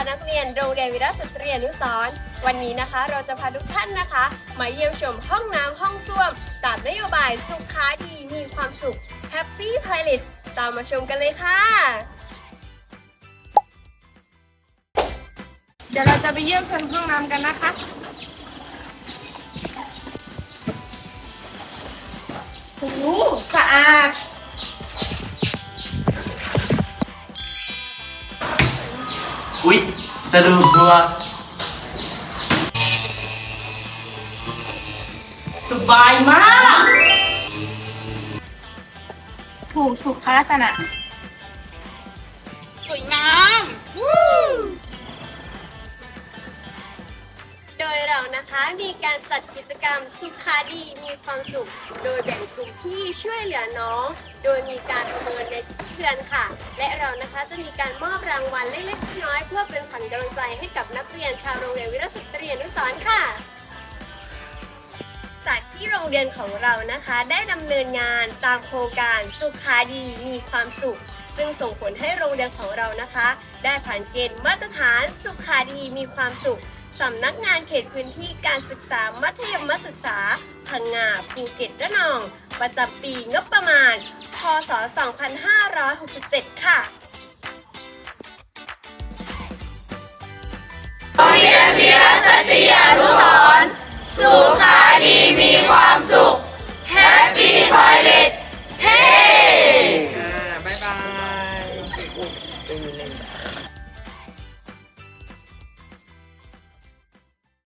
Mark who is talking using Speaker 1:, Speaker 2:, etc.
Speaker 1: ตัวแทนสภานักเรียนโรงเรียนวิรัสตรีอนุสรณ์วันนี้นะคะ เราจะพาทุกท่านนะคะ มาเยี่ยมชมห้องน้ำห้องส้วม ตามนโยบายสุขาดีมีความสุข Happy Pilot ตามมาชมกันเลยค่ะ
Speaker 2: เดี๋ยวเราจะไปเยี่ยมชมห้องน้ำกันนะคะ โอ้โหสะอาด
Speaker 3: อุ๊ยสะดุดหัวสบายมาก
Speaker 2: ถูกสุขลักษณะ
Speaker 4: สวยงาม
Speaker 1: โดยเรานะคะมีการจัดกิจกรรมสุขาดีมีความสุข โดยแบ่งกลุ่มที่ช่วยเหลือน้อง โดยมีการประเมิน นะคะจะมีการมอบรางวัลเล็กๆน้อยๆเพื่อเป็นขวัญกำลังใจให้กับนักเรียนชาวโรงเรียนวิรสตรีอนุสรณ์ค่ะ จากที่โรงเรียนของเรานะคะได้ดำเนินงานตามโครงการสุขาดีมีความสุข ซึ่งส่งผลให้โรงเรียนของเรานะคะ ได้ผ่านเกณฑ์มาตรฐานสุขาดีมีความสุขสำนักงานเขตพื้นที่การศึกษามัธยมศึกษาพังงาภูเก็ตระนอง ประจำปีงบประมาณ พศ 2567 ค่ะ remember.